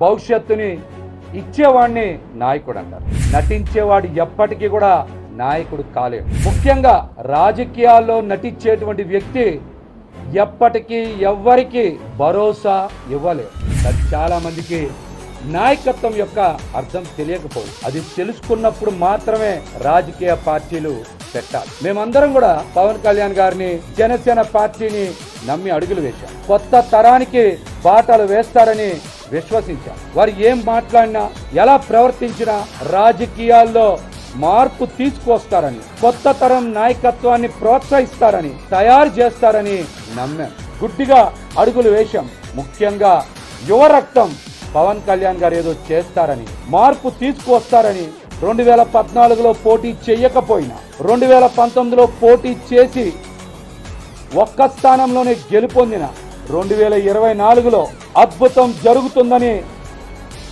భవిష్యత్తుని ఇచ్చేవాడిని నాయకుడు అంటారు. నటించేవాడు ఎప్పటికీ కూడా నాయకుడు కాలేడు. ముఖ్యంగా రాజకీయాల్లో నటించేటువంటి వ్యక్తి ఎప్పటికీ ఎవ్వరికి భరోసా ఇవ్వలేదు అది చాలా మందికి నాయకత్వం యొక్క అర్థం తెలియకపోదు అది తెలుసుకున్నప్పుడు మాత్రమే రాజకీయ పార్టీలు పెట్టాలి. మేమందరం కూడా పవన్ కళ్యాణ్ గారిని జనసేన పార్టీని నమ్మి అడుగులు వేశాం. కొత్త తరానికి బాటలు వేస్తారని విశ్వసించాం. వారు ఏం మాట్లాడినా ఎలా ప్రవర్తించినా రాజకీయాల్లో మార్పు తీసుకొస్తారని కొత్త తరం నాయకత్వాన్ని ప్రోత్సహిస్తారని తయారు చేస్తారని నమ్మాం. గుడ్డిగా అడుగులు వేశాం. ముఖ్యంగా యువ రక్తం పవన్ కళ్యాణ్ గారు ఏదో చేస్తారని మార్పు తీసుకువస్తారని రెండు వేల పద్నాలుగులో పోటీ చేయకపోయినా రెండు వేల పంతొమ్మిదిలో పోటీ చేసి ఒక్క స్థానంలోనే గెలుపొందిన రెండు వేల ఇరవై నాలుగులో అద్భుతం జరుగుతుందని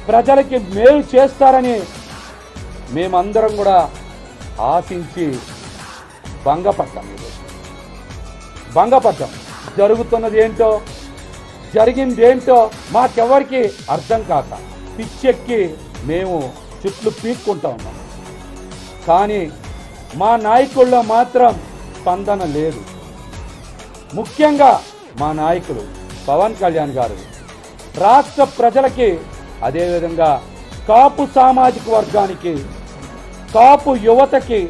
ప్రజలకి మేలు చేస్తారని మేమందరం కూడా ఆశించి భంగపడ్డాం భంగపడ్డాం. జరుగుతున్నది ఏంటో జరిగింది ఏంటో మాకెవరికి అర్థం కాక పిచ్చెక్కి మేము చుట్లు పీక్కుంటా ఉన్నాం. కానీ మా నాయకుల్లో మాత్రం స్పందన లేదు. ముఖ్యంగా మా నాయకులు పవన్ కళ్యాణ్ గారు. రాష్ట్ర ప్రజలకి అదేవిధంగా కాపు సామాజిక వర్గానికి కాపు యువతకి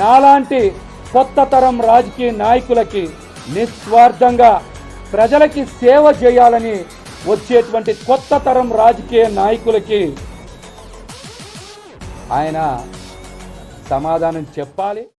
నాలాంటి కొత్త తరం రాజకీయ నాయకులకి నిస్వార్థంగా ప్రజలకి సేవ చేయాలని వచ్చేటువంటి కొత్త తరం రాజకీయ నాయకులకి ఆయన సమాధానం చెప్పాలి.